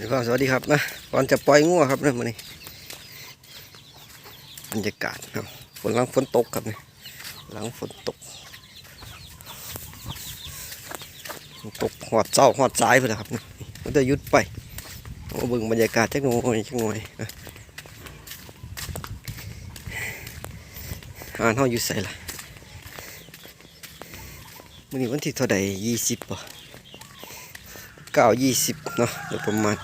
นี่ก็สวัสดีครับนะก่อนจะปล่อยงัวครับนะมื้อนี้บรรยากาศครับฝนหลังฝนตกครับนี่หลังฝนตกตกหอดเจ้าหอดสายไปแล้วครับนี่มันจะหยุดไปเอาเบิ่งบรรยากาศจักหน่อยจักหน่อยอ่านเฮาอยู่ใส่ละมื้อนี้วันที่เท่าใดยี่สิบป่ะ เก้ายี่สิบเนาะโดยประมาณ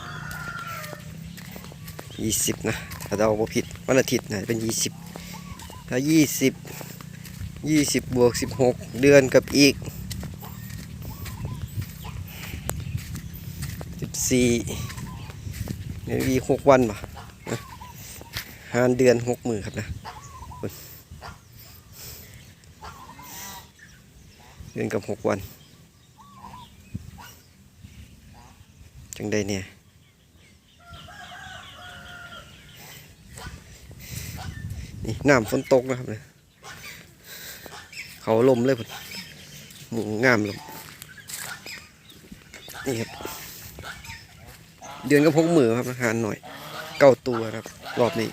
ยี่สิบนะถ้าเราบ่ผิดวันอาทิตย์นะเป็นยี่สิบถ้ายี่สิบยี่สิบบวกสิบหกเดือนกับอีกสิบสี่เนี่ยอีหกวันป่ะนะหารเดือนหกมือครับนะเดือนกับหกวัน จังได้เนี่ยนี่น้ำฝนตกนะครับเนี่ยเขาลมเลยพุ่นหมูงามลมนี่ครับ เดือนก็พกมือครับอาหารหน่อย เก้าตัวครับ รอบนี้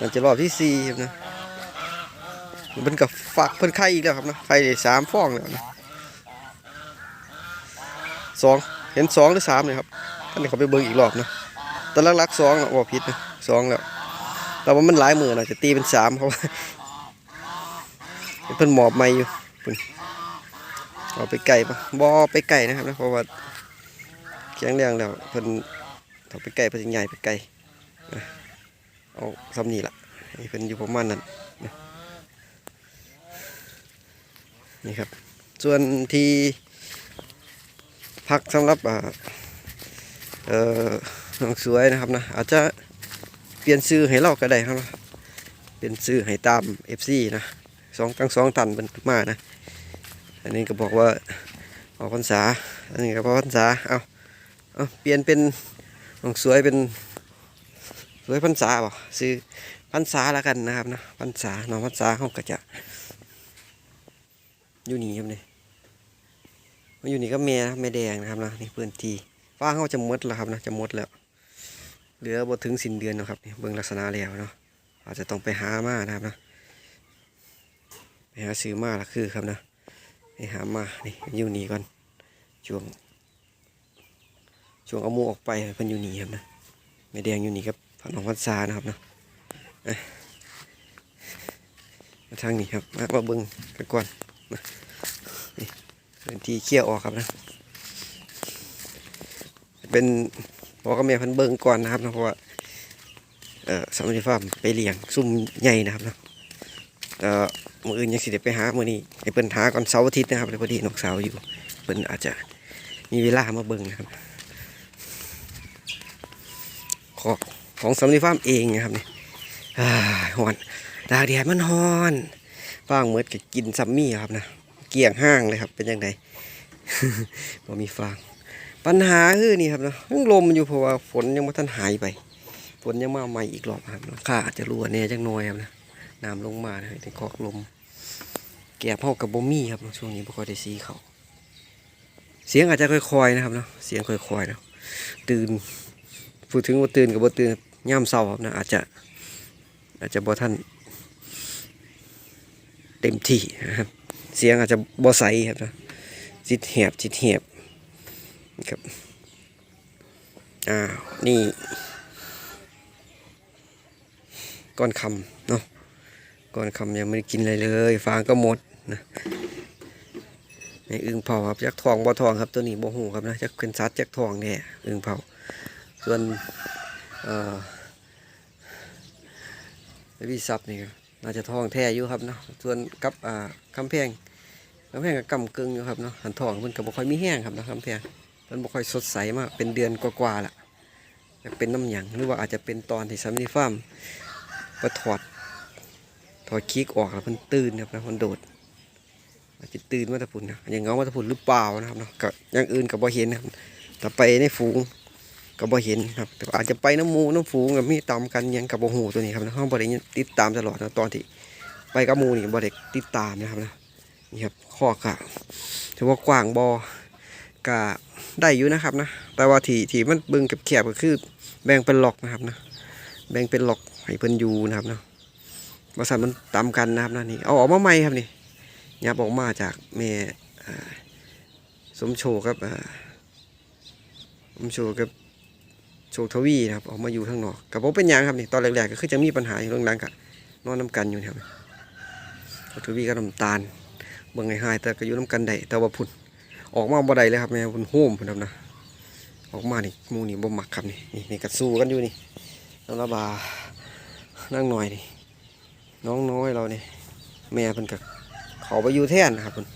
มันจะรอบที่สี่ครับนะมันกับฝักเพิ่นไข่อีกแล้วครับนะไข่ได้สามฟองแล้วนะสอง เห็นสองหรือสามเลยครับท่านนี้เขาไปเบิ่งอีกรอบนะตอนแรกรักสองนะว่าผิดนะสองแล้วแต่ว่ามันหลายมือนะจะตีเป็นสามเขาเพิ่นหมอบไม่อยู่เพิ่นเอาไปไก่ปะบอไปไก่นะครับนะเพราะว่าเคียงเรียงแล้วเพิ่นเอาไปไก่เพิ่นใหญ่ไปไก่เอาซ้ำนี่ละนี่เพิ่นอยู่ประมาณนั้นนี่ครับ ส่วนที่ พักสำหรับเอ่อน้องสวยนะครับนะอาจจะเปลี่ยนชื่อให้เราก็ได้ครับนะเปลี่ยนชื่อให้ตาม FC นะสองทั้งสองตันเป็นมานะ อันนี้ก็บอกว่าออกพรรษาอันนี้ก็พอพรรษาเอาเอาเปลี่ยนเป็นน้องสวยเป็นสวยพรรษาบ่ซื้อพรรษาแล้วกันนะครับนะพรรษาน้องพรรษาเขาก็จะอยู่นี่ครับเนี่ย มาอยู่นี่ก็แม่นะครับแม่แดงนะครับนะนี่พื้นที่ฟ้าเขาจะมดแล้วครับนะจะมดแล้วเหลือบ่ถึงสิ้นเดือนนะครับนี่เบิ่งลักษณะแล้วเนาะอาจจะต้องไปหามานะครับนะไปหาซื้อมาละคือครับนะไปหามานี่อยู่นี่ก่อนช่วงช่วงเอามูออกไปเพิ่นอยู่นี่ครับนะแม่แดงอยู่นี่ครับพนองพันษานะครับนะอะมาทางนี้ครับมาเบิ่งกันก่อน พื้นที่เคี่ยวออกครับนะเป็นพอกับแม่พันเบิงก่อนนะครับนะเพราะว่าเอ่อสำนักฟาร์มไปเลี้ยงซุ่มใหญ่นะครับนะเอ่อมืออื่นยังสิเดไปหามือนี้ไอ้เปิ้นหาก่อนเสาร์อาทิตย์นะครับเลยพอดีนกสาวอยู่เปิ้นอาจจะมีเวลามาเบิงนะครับของของสำนักฟาร์มเองนะครับนี่อ่าฮอนดากแดดมันฮอนฟางเมือดก็กินซัมมี่ครับนะ เกี่ยงห้างเลยครับ เป็นยังไงบ่มีฟาง ปัญหาคือนี่ครับเนาะยังลมอยู่เพราะว่าฝนยังไม่ทันหายไป ฝนยังมาใหม่อีกรอบครับหลังคาอาจจะรั่วแน่จังน้อยครับนะน้ำลงมานะในคอกลม แก่พ่อกับบ่มีครับช่วงนี้บ่ค่อยได้ซีเขาเสียงอาจจะค่อยๆนะครับเนาะเสียงค่อยๆเนาะตื่นพูดถึงว่าตื่นกับบ่ตื่นย่ำเศร้าครับนะอาจจะ อาจจะบ่ท่านเต็มที่นะครับ เสียงอาจจะบ่ใสครับนะจิตแหบจิตแหบครับอ้าวนี่ก้อนคำเนาะก้อนคำยังไม่ได้กินอะไรเลย ฟางก็หมดนะในอึ่งเผาครับจักทองบ่ทองครับตัวนี้บ่หูครับนะจักเป็นซัดจักทองแน่อึ่งเผา ส่วนเอ่อวิซับนี่น่าจะทองแท้อยู่ครับเนาะส่วนกับอ่าคำแพง คำแพงกับกำกึ่งอยู่ครับเนาะหันทองมันก็บ่ค่อยมีแห้งครับเนาะคำแพงมันบ่ค่อยสดใสมากเป็นเดือนกว่าๆละจะเป็นน้ำหยังหรือว่าอาจจะเป็นตอนที่ซัมนี่ฟาร์มก็ถอดถอดคีกออกแล้วมันตื่นครับนะมันโดดอาจจะตื่นมาตะพุ่นนะย่างเงามาตะพุ่นหรือเปล่านะครับเนาะกับอย่างอื่นกับบ่เห็นนะครับแต่ไปในฝูงก็บ่เห็นครับแต่อาจจะไปน้ำมูน้ำฝูงกับมีตามกันยังกับบ่หูตัวนี้ครับนะห้องบ่ได้ติดตามตลอดนะตอนที่ไปกับมูนี่บ่ได้ติดตามนะครับนะ นี่ครับข้อกะถือว่ากว้างบอกะได้อยู่นะครับนะ แต่ว่าที่ที่มันเบิ่งกับแคบๆก็คือ แบ่งเป็นหลอกนะครับนะแบ่งเป็นหลอกให้เพิ่นอยู่นะครับเนาะบริษัทมันตามกันนะครับนะนี่เอาออกมาใหม่ครับนี่ยับออกมาจากแม่อสมโชครับสมโชคกับโชคทวีนะครับออกมาอยู่ข้างนอกกับผมเป็นยังครับนี่ตอนแรกๆก็คือจะมีปัญหาอยู่เรื่องนั้นกับนอนน้กันอยู่นะครับโชคทวีก็น้ำตาล เบิ่งให้หายแต่ก็อยู่น้กันได้แต่ว่าพุ่นออกมาบ่ได้เลยครับแม่พุ่นโฮมพุ่นครับนะออกมานี่มูนี่บ่มักครับนี่นี่นี่ก็สู้กันอยู่นี่น้องระบานั่งหน่อยนี่น้องน้อยเรานี่แม่เพิ่นก็เขาไปอยู่แท่นนะครับเพิ่น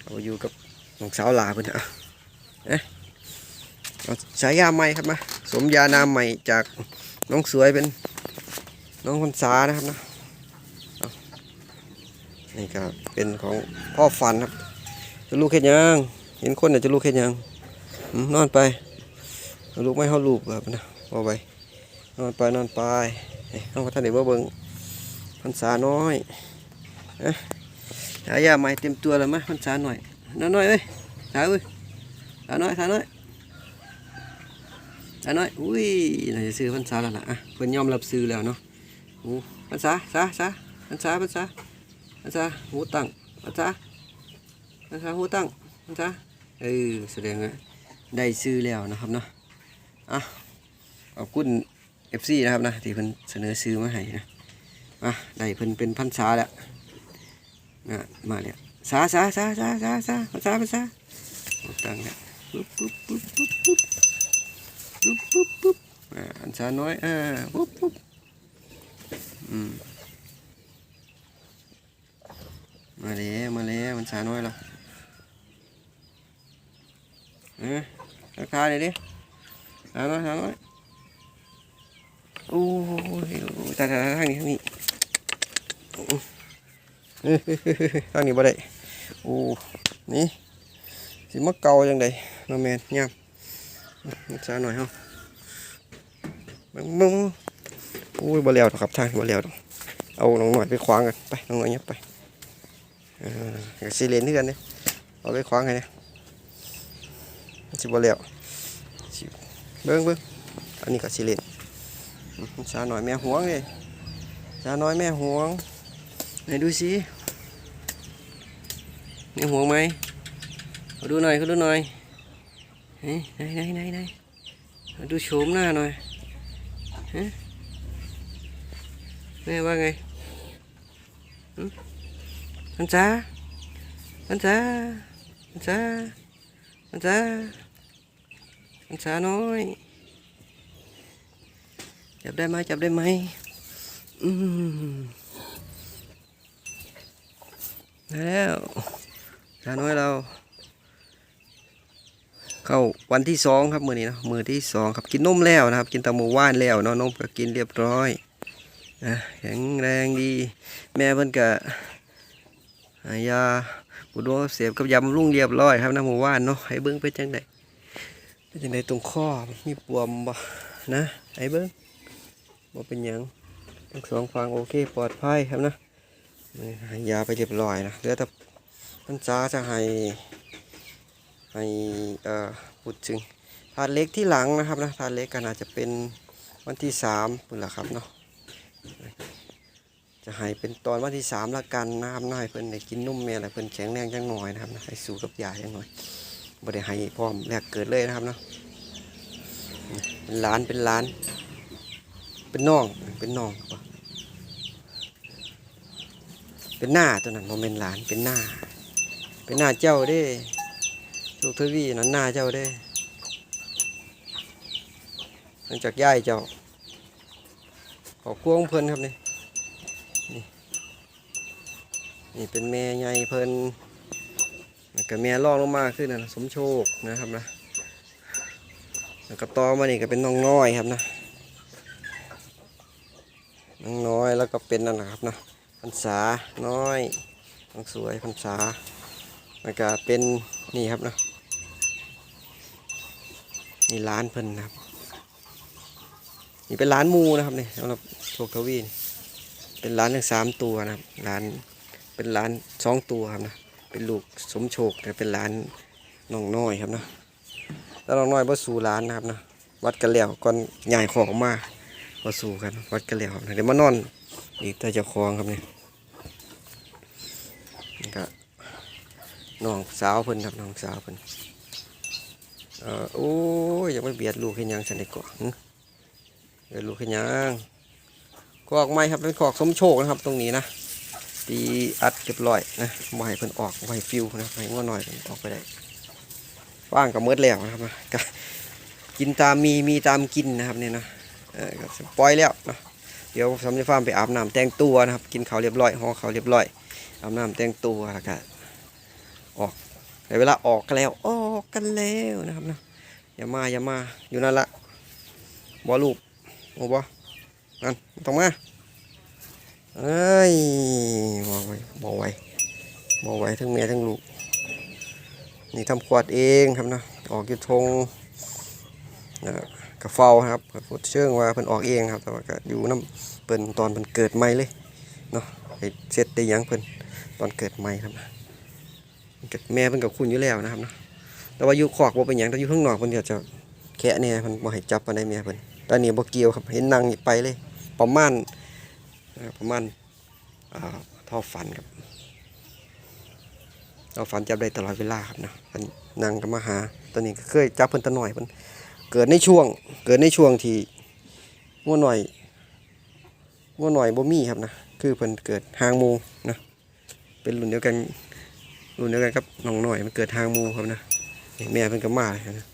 เขาไปอยู่กับน้องสาวลาเพิ่นอะเอ๊ะเอาฉายาใหม่ครับมาสมยานามใหม่จากน้องสวยเป็นน้องคนสานะครับนะ นี่ก็เป็นของพ่อฟันครับ จะลูกเฮ็ดยัง เห็นคนน่ะจะลูกเฮ็ดยังนอนไปลูกไม่เข้าลูกแบบนะเอาไปนอนไปนอนไปเอ้ยเอาท่านเด็กว่าเบิ่งพรรษาน้อยเอ๊ะหายาใหม่เต็มตัวแล้วมั้ยพรรษาหน่อยน้อยน้อยเอ้ยหาเอ้ยหาน้อยหาน้อยหาน้อยอุ้ยน่าจะซื้อพรรษาแล้วล่ะอะเพิ่นยอมรับซื้อแล้วเนาะโอ้พรรษาษาษาพรรษาพรรษา พรรษาหูตั้งพรรษาพรรษาหูตั้งพรรษาเออแสดงว่าได้ซื้อแล้วนะครับเนาะอะขอบคุณ FC นะครับนะที่เพิ่นเสนอซื้อมาให้นะอะได้เพิ่นเป็นพันษาแล้วนะมาแล้วสาสาสาสาสาสาภาษาภาษาตั้งแล้วปุ๊บปุ๊บปุ๊บปุ๊บปุ๊บปุ๊บปุ๊บปุ๊บอ่าพันษาน้อยอ่าปุ๊บปุ๊บอืม มาแล้วมาแล้วพันษาน้อยล้วเออราคาเลยดิหาน่อยหาน่อยโอ้ยตายตาทางนี้ทางนี้ทางนี้บ่ได้โอ้นี่สิมาเกาจังไดน้องแมนย่ำรักษาหน่อยเฮามึงมึงโอ้ยบ่แล้วครับทางบ่แล้วเอาน้องหน่อยไปขวางกันไปน้องหน่อยยับไป กับซีเลนที่กันเนี่ยเอาไปขวางกันเนี่ยสิบ่แล้วเบิ่งเบิ่งอันนี้ก็สิเลนชาหน่อยแม่ห่วงเลยชาน้อยแม่ห่วงไหนดูสิแม่ห่วงไหมขอดูหน่อยขอดูหน่อยไหนไหนไหนไหนดูโฉมหน้าหน่อยฮะแม่ว่าไง หึพันจ้าพันจ้าพันจ้ามันจ้ามันจ้าน้อยจับได้ไหมจับได้ไหมอืมแล้วจาน้อยเราเข้าวันที่สองครับมือนี้เนาะมือที่สองครับกินนมแล้วนะครับ กินตะมูว่านแล้วเนาะนมก็กินเรียบร้อยนะแข็งแรงดี แม่เพิ่นก็ ยาบุดวงเสียบกับยำบำรุงเรียบร้อยครับนะหมู่ว่านเนาะให้เบิ้งไปจังไดเป็นจังไดตรงข้อมีปวมบ่นะให้เบิ้งบ่เป็นหยังทั้งสองฟังโอเคปลอดภัยครับนะห้ยาไปเรียบร้อยนะเหลือแต่พันษาจะให้ให้เอ่อพูดถึงถาดเล็กที่หลังนะครับนะถาดเล็กก็น่าจะเป็นวันที่สามปุ่นละครับเนาะ จะให้เป็นตอนวันที่สามละกันนะครับนาให้เพิ่นได้กินนุ่มแม่และเพิ่นแข็งแรงจังหน่อยนะครับนะให้สู้กับยาจังหน่อยบ่ได้ให้พร้อมแรกเกิดเลยนะครับเนาะเป็นล้านเป็นล้าน เป็นน้องเป็นน้องเป็นหน้าตัวนั้นโมเมนหลานเป็นหน้า เป็นหน้าเจ้าด้ลูกทวีนั้นหน้าเจ้าด้หลังจากย่ายเจ้าขอควงเพิ่นครับนี่ นี่เป็นแม่ใหญ่เพิ่นแล้วก็แม่รองลงมาขึ้นนะสมโชคนะครับนะแล้วก็ต่อมานี่ก็เป็นน้องน้อยครับนะน้องน้อยแล้วก็เป็นนั่นนะครับนะพรรษาน้อยน้องสวยพรรษาแล้วก็เป็นนี่ครับนะนี่ร้านเพิ่นนะครับนี่เป็นร้านมูนะครับนี่สำหรับโชคทวีนี่ เป็นร้านทั้งสามตัวนะครับร้านเป็นร้านสองตัวครับนะเป็นลูกสมโชคแต่เป็นร้านน้องน้อยครับนะแล้วน้องน้อยบ่สู่ร้านนะครับนะวัดกันแล้วก่อนใหญ่ของมาบ่สู่กันวัดกันแล้วเดี๋ยวมานอนอีกแต่จ้าของครับนี่นี่ก็น้องสาวเพิ่นครับน้องสาวเพิ่นเออโอ้ยย่าไปเบียดลูกให้ยังสันได้ก่อนเบียดลูกให้ยัง กอกไม้ครับเป็นกอกสมโชคนะครับตรงนี้นะตีอัดเรียบร้อยนะบ่ให้เพิ่นออกบ่ให้ฟิวนะให้งัวหน่อยเพิ่นออกไปได้ว่างกับมืดแล้วนะครับนะก,กินตามมีมีตามกินนะครับเนี่ยนะเออปล่อยแล้วนะเดี๋ยวสำนักฟาร์มไปอาบน้ำแต่งตัวนะครับ กินข้าวเรียบร้อยห่อข้าวเรียบร้อยอาบน้ำแต่งตัวแล้วก็ออกในเวลาออกกันแล้วออกกันแล้วนะครับนะอย่ามาอย่ามาอยู่นั่นละบอลูกโอ้บอ นั่นต้องมาเอ้ยบอไว้บอไว้บอไว้ทั้งแม่ทั้งลูก นี่ทำขวดเองครับนะออกยุทงนะกระเฝ้าครับกระพุดเชื่องว่าเพิ่นออกเองครับแต่ว่าก็อยู่น้ำเพิ่นตอนเพิ่นเกิดใหม่เลยเนาะไปเสร็จได้ยังเพิ่นตอนเกิดใหม่ครับนะเกิดแม่เพิ่นกับคุณอยู่แล้วนะครับนะแต่ว่าอยู่ขอกบ่เป็นหยังแต่อยู่ข้างนอกเพิ่นก็จะแค่เนี่ยเพิ่นบ่ให้จับปานใดแม่เพิ่นแต่นี่บ่เกี่ยวครับเห็นนั่งไปเลย ประมาณเอ่อประมาณท่าฝันครับเราฝันจับได้ตลอดเวลาครับนะนนั่งก็มาหาตอนนี้ก็เคยจับเพิ่นตะหน่อยเพิ่นเกิดในช่วง เกิดในช่วงที่ง่วหน่อยง่วหน่อยบ่มีครับนะคือเพิ่นเกิดหางมูนะเป็นรุ่นเดียวกันรุ่นเดียวกันกับน้องหน่อยมันเกิดหางมูครับนะแม่เพิ่นก็มาเลยนะ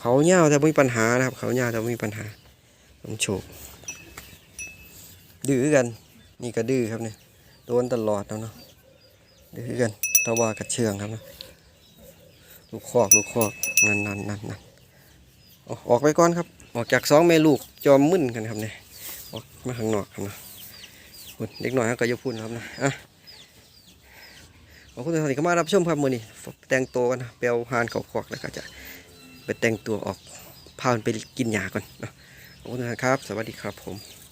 เขาเหี่ยวแต่บ่มีปัญหานะครับ เขาเหี่ยวแต่บ่มีปัญหาต้องโชค ดื้อกัน นี่ก็ดื้อครับเนี่ยโดนตลอดแล้วเนาะดื้อกันตะวากระเชืองครับนะลูกคอกลูกคอกนั่นนั่นนั่นนั่นออกไปก่อนครับ ออกจากสองแม่ลูกจอมมึนกันครับเนี่ยออกมาข้างนอกครับนะพุ่นเด็กหน่อยก็อยาพูดครับนะอะขอบคุณทุกท่านที่เข้ามารับชมครับมือนี้แต่งตัวกันนะไปเอาหานเขาคอกแล้วก็จะไปแต่งตัวออกพามันไปกินหญ้าก่อนนะขอบคุณทุกท่านครับ สวัสดีครับผม